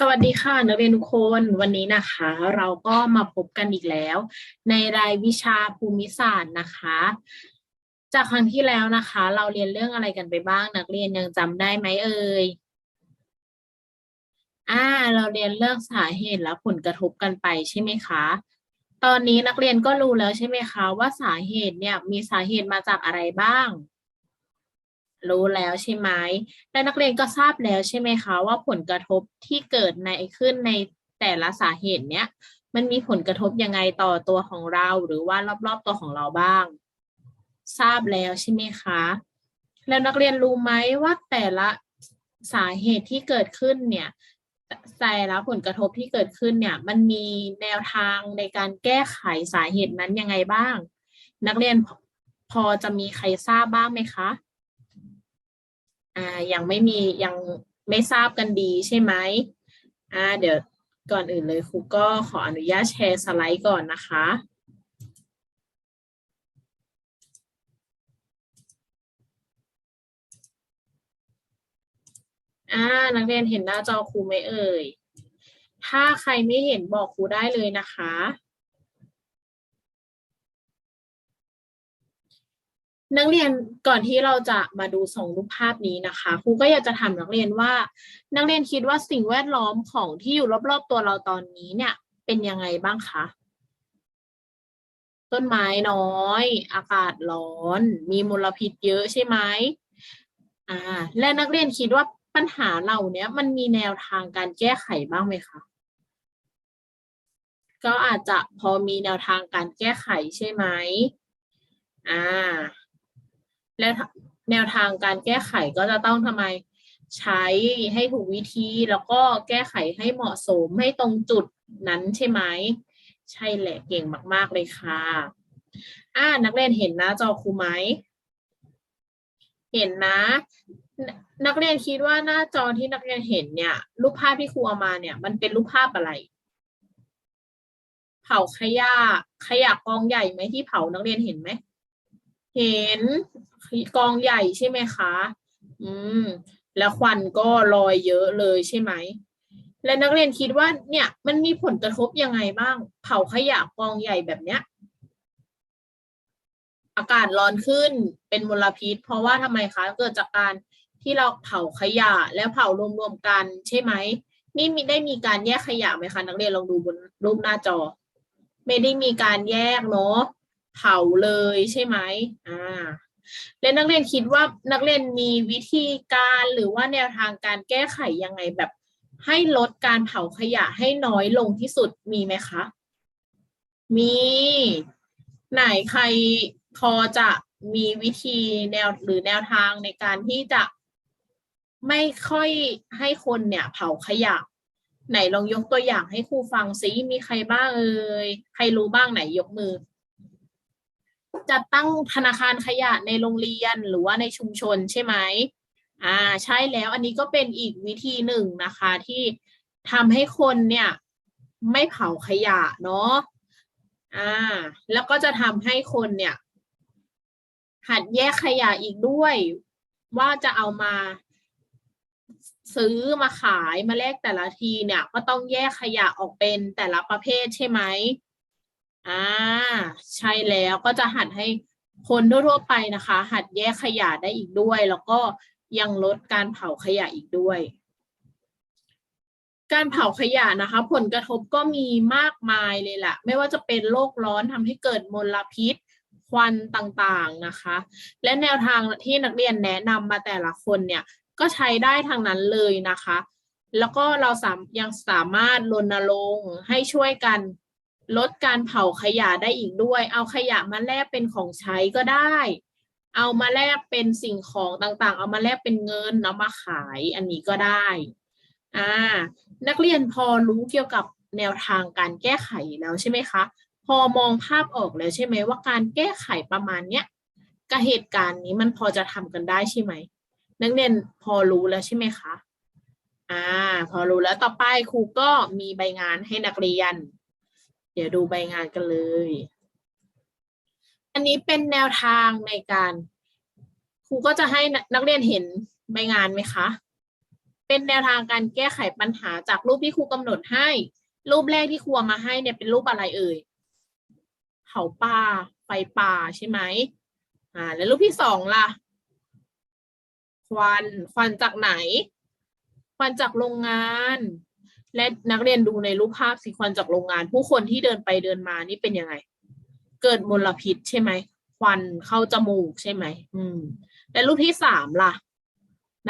สวัสดีค่ะนักเรียนทุกคนวันนี้นะคะ เราก็มาพบกันอีกแล้ว ในรายวิชาภูมิศาสตร์นะคะ จากครั้งที่แล้วนะคะ เราเรียนเรื่องอะไรกันไปบ้าง นักเรียนยังจำได้ไหมเอ่ยอ่าเราเรียนเรื่องสาเหตุและผลกระทบกันไปใช่ไหมคะ ตอนนี้นักเรียนก็รู้แล้วใช่ไหมคะว่าสาเหตุเนี่ยมีสาเหตุมาจากอะไรบ้าง รู้แล้วใช่ไหมและนักเรียนก็ทราบแล้วใช่ไหมคะว่าผลกระทบที่เกิดในขึ้นในแต่ละสาเหตุเนี้ยมันมีผลกระทบยังไงต่อตัวของเราหรือว่ารอบๆตัวของเราบ้าง ทราบแล้วใช่ไหมคะ แล้วนักเรียนรู้ไหมว่าแต่ละสาเหตุที่เกิดขึ้นเนี่ยแต่ละผลกระทบที่เกิดขึ้นเนี่ย มันมีแนวทางในการแก้ไขสาเหตุนั้นยังไงบ้าง นักเรียนพอจะมีใครทราบบ้างไหมคะ อ่ายังไม่มียังไม่ทราบกันดีใช่ไหมอ่าเดี๋ยวก่อนอื่นเลยครูก็ขออนุญาตแชร์สไลด์ก่อนนะคะอ่านักเรียนเห็นหน้าจอครูไหมเอ่ย ถ้าใครไม่เห็นบอกครูได้เลยนะคะ นักเรียนก่อนที่เราจะมาดูสองรูปภาพนี้นะคะครูก็อยากจะถามนักเรียนว่า นักเรียนคิดว่าสิ่งแวดล้อมของที่อยู่รอบๆตัวเราตอนนี้เนี่ย เป็นยังไงบ้างคะต้นไม้น้อย อากาศร้อน มีมลพิษเยอะใช่ไหมอ่า และนักเรียนคิดว่าปัญหาเหล่านี้มันมีแนวทางการแก้ไขบ้างไหมคะก็อาจจะพอมีแนวทางการแก้ไขใช่ไหมอ่า และแนวทางการแก้ไขก็จะต้องทำไมใช้ให้ถูกวิธีแล้วก็แก้ไขให้เหมาะสมให้ตรงจุดนั้นใช่ไหม ใช่แหละเก่งมาก ๆ เลยค่ะอ่านักเรียนเห็นหน้าจอครูไหม เห็นนะ นักเรียนคิดว่าหน้าจอที่นักเรียนเห็นเนี่ย รูปภาพที่ครูเอามาเนี่ย มันเป็นรูปภาพอะไร เผาขยะขยะกองใหญ่ไหมที่เผานักเรียนเห็นไหม เห็นกองใหญ่ใช่ไหมคะ อืม แล้วควันก็ลอยเยอะเลยใช่ไหม และนักเรียนคิดว่าเนี่ยมันมีผลกระทบยังไงบ้าง เผาขยะกองใหญ่แบบเนี้ย อากาศร้อนขึ้นเป็นมลพิษ เพราะว่าทำไมคะ เกิดจากการที่เราเผาขยะแล้วเผารวมๆกันใช่ไหม นี่มีได้มีการแยกขยะไหมคะ นักเรียนลองดูบนรูปหน้าจอ ไม่ได้มีการแยกเนาะ เผาเลยใช่ไหมอ่าและนักเรียนคิดว่านักเรียนมีวิธีการหรือว่าแนวทางการแก้ไขยังไงแบบ ให้ลดการเผาขยะให้น้อยลงที่สุดมีไหมคะ มี ไหนใครพอจะมีวิธีแนวหรือแนวทางในการที่จะไม่ค่อยให้คนเนี่ย เผาขยะ ไหนลองยกตัวอย่างให้ครูฟังซิมีใครบ้างเอ่ยใครรู้บ้างไหนยกมือ จะตั้งธนาคารขยะในโรงเรียนหรือว่าในชุมชนใช่ไหมอ่าใช่แล้วอันนี้ก็เป็นอีกวิธีหนึ่งนะคะ ที่ทำให้คนเนี่ยไม่เผาขยะเนาะอ่า แล้วก็จะทำให้คนเนี่ย หัดแยกขยะอีกด้วย ว่าจะเอามาซื้อมาขายมาแลกแต่ละทีเนี่ย ก็ต้องแยกขยะออกเป็นแต่ละประเภทใช่ไหม อ่าใช่แล้วก็จะหัดให้คนทั่วๆไปนะคะ หัดแยกขยะได้อีกด้วย แล้วก็ยังลดการเผาขยะอีกด้วย การเผาขยะนะคะ ผลกระทบก็มีมากมายเลยแหละไม่ว่าจะเป็นโลกร้อนทำให้เกิดมลพิษควันต่างๆนะคะ และแนวทางที่นักเรียนแนะนำมาแต่ละคนเนี่ย ก็ใช้ได้ทางนั้นเลยนะคะ แล้วก็เราสามยังสามารถรณรงค์ให้ช่วยกัน ลดการเผาขยะได้อีกด้วย เอาขยะมาแลกเป็นของใช้ก็ได้ เอามาแลกเป็นสิ่งของต่างๆ เอามาแลกเป็นเงินเอามาขายอันนี้ก็ได้อ่านักเรียนพอรู้เกี่ยวกับแนวทางการแก้ไขแล้วใช่ไหมคะ พอมองภาพออกแล้วใช่ไหมว่าการแก้ไขประมาณเนี้ยกับเหตุการณ์นี้มันพอจะทำกันได้ใช่ไหมนักเรียนพอรู้แล้วใช่ไหมคะอ่า พอรู้แล้วต่อไปครูก็มีใบงานให้นักเรียน เดี๋ยวดูใบงานกันเลย อันนี้เป็นแนวทางในการ ครูก็จะให้นักเรียนเห็นใบงานไหมคะ เป็นแนวทางการแก้ไขปัญหาจากรูปที่ครูกำหนดให้ รูปแรกที่ครูมาให้เนี่ยเป็นรูปอะไรเอ่ยเผาป่าไฟป่าใช่ไหมอ่า แล้วรูปที่สองล่ะ ควัน ควันจากไหน ควันจากโรงงาน และนักเรียนดูในรูปภาพสิควันจากโรงงาน ผู้คนที่เดินไปเดินมานี่เป็นยังไง เกิดมลพิษใช่ไหมควันเข้าจมูกใช่ไหมอืม และรูปที่สามล่ะ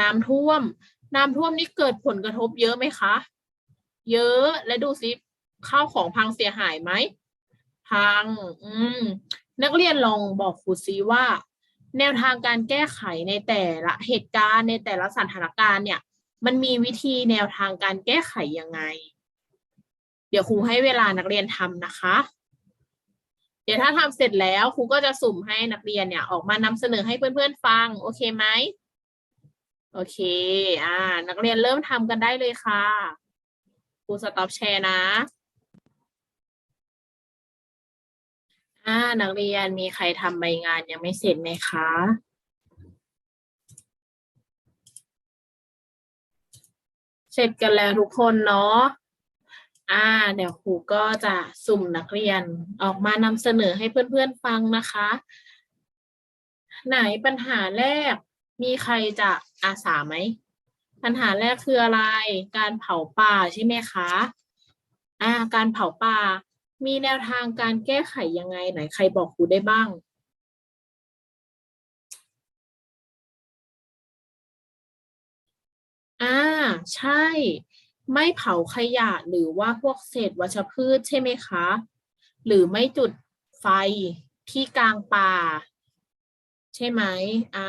น้ำท่วม น้ำท่วมนี่เกิดผลกระทบเยอะไหมคะ เยอะและดูสิข้าวของพังเสียหายไหมพัง อืม นักเรียนลองบอกครูซิว่า แนวทางการแก้ไขในแต่ละเหตุการณ์ในแต่ละสถานการณ์เนี่ย มันมีวิธีแนวทางการแก้ไขยังไง เดี๋ยวครูให้เวลานักเรียนทำนะคะ เดี๋ยวถ้าทำเสร็จแล้วครูก็จะสุ่มให้นักเรียนเนี่ยออกมานำเสนอให้เพื่อนๆฟัง โอเคไหมโอเค อ่า นักเรียนเริ่มทำกันได้เลยค่ะ ครูสต็อปแชร์นะอ่านักเรียนมีใครทำใบงานยังไม่เสร็จไหมคะ เสร็จกันแล้วทุกคนเนาะอ่า เดี๋ยวครูก็จะสุ่มนักเรียนออกมานำเสนอให้เพื่อนๆฟังนะคะ ไหนปัญหาแรกมีใครจะอาสาไหม ปัญหาแรกคืออะไร การเผาป่าใช่ไหมคะอ่า การเผาป่า มีแนวทางการแก้ไขยังไงไหนใครบอกครูได้บ้าง อ่า ใช่ ไม่เผาขยะหรือว่าพวกเศษวัชพืชใช่ไหมคะ หรือไม่จุดไฟที่กลางป่า ใช่ไหมอ่า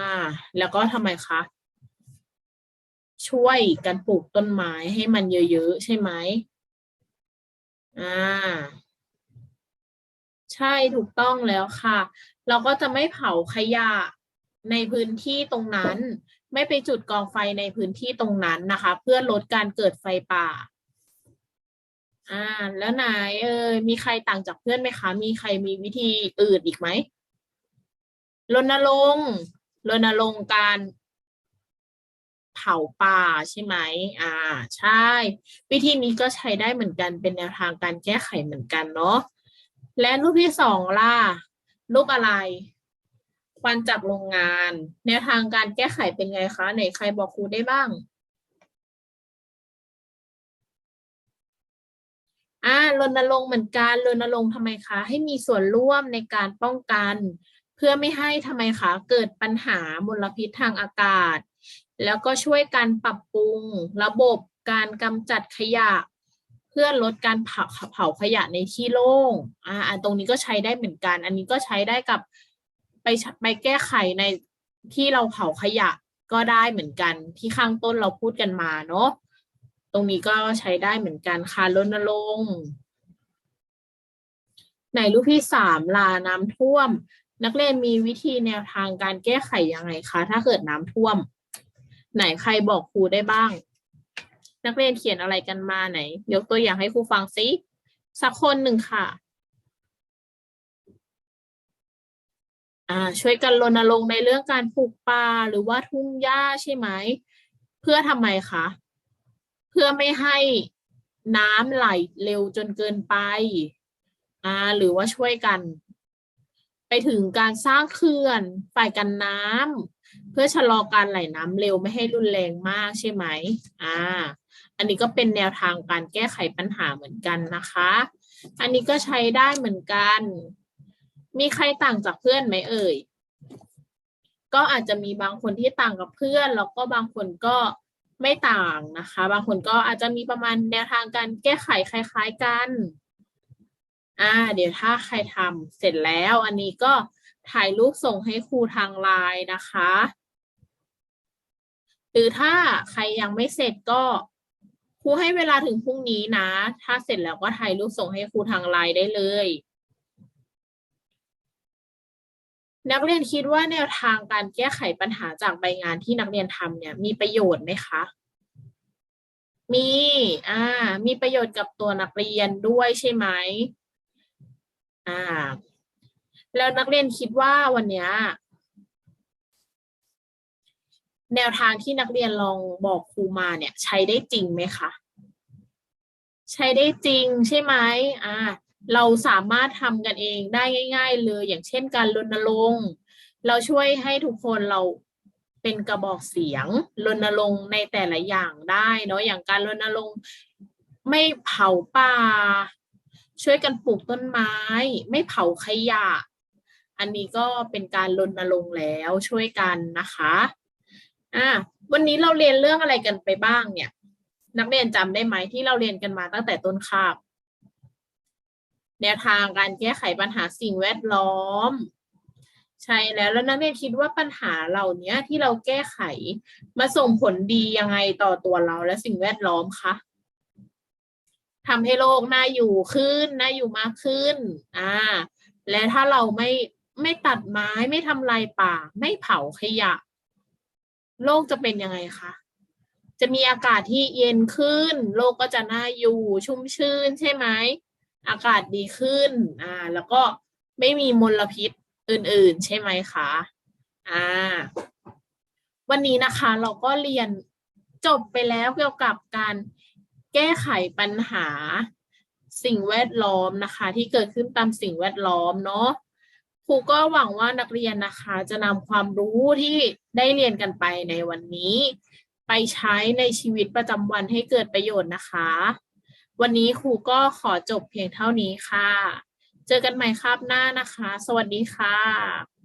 แล้วก็ทำไมคะ ช่วยกันปลูกต้นไม้ให้มันเยอะๆ ใช่ไหมอ่า ใช่ถูกต้องแล้วค่ะ เราก็จะไม่เผาขยะในพื้นที่ตรงนั้น ไม่ไปจุดกองไฟในพื้นที่ตรงนั้นนะคะ เพื่อลดการเกิดไฟป่า อ่า แล้วไหนเออมีใครต่างจากเพื่อนไหมคะ มีใครมีวิธีอื่นอีกไหมรณรงค์รณรงค์การเผาป่าใช่ไหม อ่า ใช่ วิธีนี้ก็ใช้ได้เหมือนกันเป็นแนวทางการแก้ไขเหมือนกันเนาะ และรูปที่สองล่ะ รูปอะไร วันจากโรงงาน แนวทางการแก้ไขเป็นไงคะ ไหนใครบอกครูได้บ้าง อ่ารณรงค์เหมือนกันรณรงค์ทำไมคะ ให้มีส่วนร่วมในการป้องกัน เพื่อไม่ให้ทำไมคะเกิดปัญหามลพิษทางอากาศ แล้วก็ช่วยการปรับปรุง ระบบการกำจัดขยะ เพื่อลดการเผาเผาขยะในที่โล่งอ่าตรงนี้ก็ใช้ได้เหมือนกัน อันนี้ก็ใช้ได้กับ ไปไปแก้ไขในที่เราเผาขยะก็ได้เหมือนกันที่ข้างต้นเราพูดกันมาเนาะตรงนี้ก็ใช้ได้เหมือนกันค่ะรณรงค์ไหนรูปที่สามลาน้ำท่วม นักเรียนมีวิธีแนวทางการแก้ไขยังไงคะถ้าเกิดน้ำท่วม ไหนใครบอกครูได้บ้าง นักเรียนเขียนอะไรกันมาไหน ยกตัวอย่างให้ครูฟังซิสักคนหนึ่งค่ะ อ่าช่วยกันรณรงค์ในเรื่องการปลูกป่าหรือว่าทุ่งหญ้าใช่ไหม เพื่อทำไมคะ เพื่อไม่ให้น้ำไหลเร็วจนเกินไปอ่าหรือว่าช่วยกัน ไปถึงการสร้างเขื่อนฝ่ายกันน้ำเพื่อชะลอการไหลน้ำเร็วไม่ให้รุนแรงมากใช่ไหมอ่าอันนี้ก็เป็นแนวทางการแก้ไขปัญหาเหมือนกันนะคะ อันนี้ก็ใช้ได้เหมือนกัน มีใครต่างจากเพื่อนไหมเอ่ย ก็อาจจะมีบางคนที่ต่างกับเพื่อน แล้วก็บางคนก็ไม่ต่างนะคะ บางคนก็อาจจะมีประมาณแนวทางการแก้ไขคล้ายๆกันอ่าเดี๋ยวถ้าใครทำเสร็จแล้ว อันนี้ก็ถ่ายรูปส่งให้ครูทางไลน์นะคะ หรือถ้าใครยังไม่เสร็จก็ครูให้เวลาถึงพรุ่งนี้นะ ถ้าเสร็จแล้วก็ถ่ายรูปส่งให้ครูทางไลน์ได้เลย นักเรียนคิดว่าแนวทางการแก้ไขปัญหาจากใบงานที่นักเรียนทำเนี่ย มีประโยชน์ไหมคะ มี อ่า มีประโยชน์กับตัวนักเรียนด้วยใช่ไหมอ่า แล้วนักเรียนคิดว่าวันเนี้ยแนวทางที่นักเรียนลองบอกครูมาเนี่ย ใช้ได้จริงไหมคะ ใช้ได้จริงใช่ไหมอ่า เราสามารถทำกันเองได้ง่าย ๆ เลย อย่างเช่นการรณรงค์เราช่วยให้ทุกคนเราเป็นกระบอกเสียงรณรงค์ในแต่ละอย่างได้เนาะอย่างการรณรงค์ไม่เผาป่า ช่วยกันปลูกต้นไม้ ไม่เผาขยะ อันนี้ก็เป็นการรณรงค์แล้วช่วยกันนะคะอ่าวันนี้เราเรียนเรื่องอะไรกันไปบ้างเนี่ย นักเรียนจำได้ไหมที่เราเรียนกันมาตั้งแต่ต้นคาบ แนวทางการแก้ไขปัญหาสิ่งแวดล้อม ใช่แล้วแล้วนักเรียนคิดว่าปัญหาเหล่านี้ที่เราแก้ไขมาส่งผลดียังไงต่อตัวเราและสิ่งแวดล้อมคะทำให้โลกน่าอยู่ขึ้นน่าอยู่มากขึ้นอ่าและถ้าเราไม่ไม่ตัดไม้ไม่ทำลายป่า ไม่เผาขยะ โลกจะเป็นยังไงคะจะมีอากาศที่เย็นขึ้น โลกก็จะน่าอยู่ชุ่มชื่นใช่ไหม อากาศดีขึ้น อ่า แล้วก็ไม่มีมลพิษอื่นๆ ใช่ไหมคะ อ่า วันนี้นะคะเราก็เรียนจบไปแล้วเกี่ยวกับการแก้ไขปัญหาสิ่งแวดล้อมนะคะ ที่เกิดขึ้นตามสิ่งแวดล้อมเนาะครูก็หวังว่านักเรียนนะคะ จะนำความรู้ที่ได้เรียนกันไปในวันนี้ ไปใช้ในชีวิตประจำวันให้เกิดประโยชน์นะคะ วันนี้ครูก็ขอจบเพียงเท่านี้ค่ะ เจอกันใหม่คาบหน้านะคะ สวัสดีค่ะ